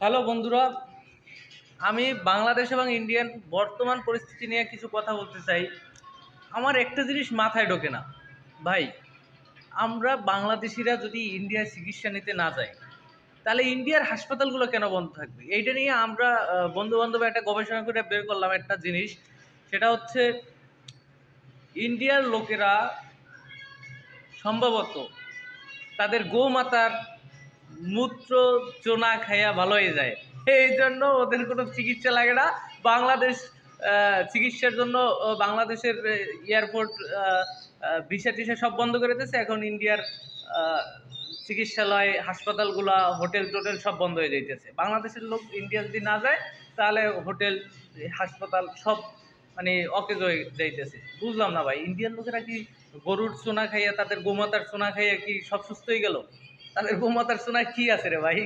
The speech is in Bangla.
হ্যালো বন্ধুরা, আমি বাংলাদেশ এবং ইন্ডিয়ান বর্তমান পরিস্থিতি নিয়ে কিছু কথা বলতে চাই। আমার একটা জিনিস মাথায় ঢোকে না। ভাই, আমরা বাংলাদেশিরা যদি ইন্ডিয়ায় চিকিৎসা নিতে না যাই, তাহলে ইন্ডিয়ার হাসপাতালগুলো কেন বন্ধ থাকবে? এইটা নিয়ে আমরা বন্ধু বান্ধব একটা গবেষণা করে বের করলাম একটা জিনিস। সেটা হচ্ছে, ইন্ডিয়ার লোকেরা সম্ভবত তাদের গোমাতার মূত্র চোনা খাইয়া ভালো হয়ে যায়। এই জন্য ওদের কোনো চিকিৎসা লাগে না। বাংলাদেশ চিকিৎসার জন্য বাংলাদেশের এয়ারপোর্ট ভিসা টিসা সব বন্ধ করে দিয়েছে। এখন ইন্ডিয়ার চিকিৎসালয়, হাসপাতালগুলা, হোটেল, টোটেল সব বন্ধ হয়ে যাইতেছে। বাংলাদেশের লোক ইন্ডিয়া যদি না যায়, তাহলে হোটেল, হাসপাতাল সব মানে অকেজ হয়ে যাইতেছে। বুঝলাম না ভাই ইন্ডিয়ান লোকেরা কি গরুর সোনা খাইয়া, তাদের গোমাতার সোনা খাইয়া কি সব সুস্থ হয়ে গেল? তাদের গোমাতার সোনায় কি আছে রে ভাই?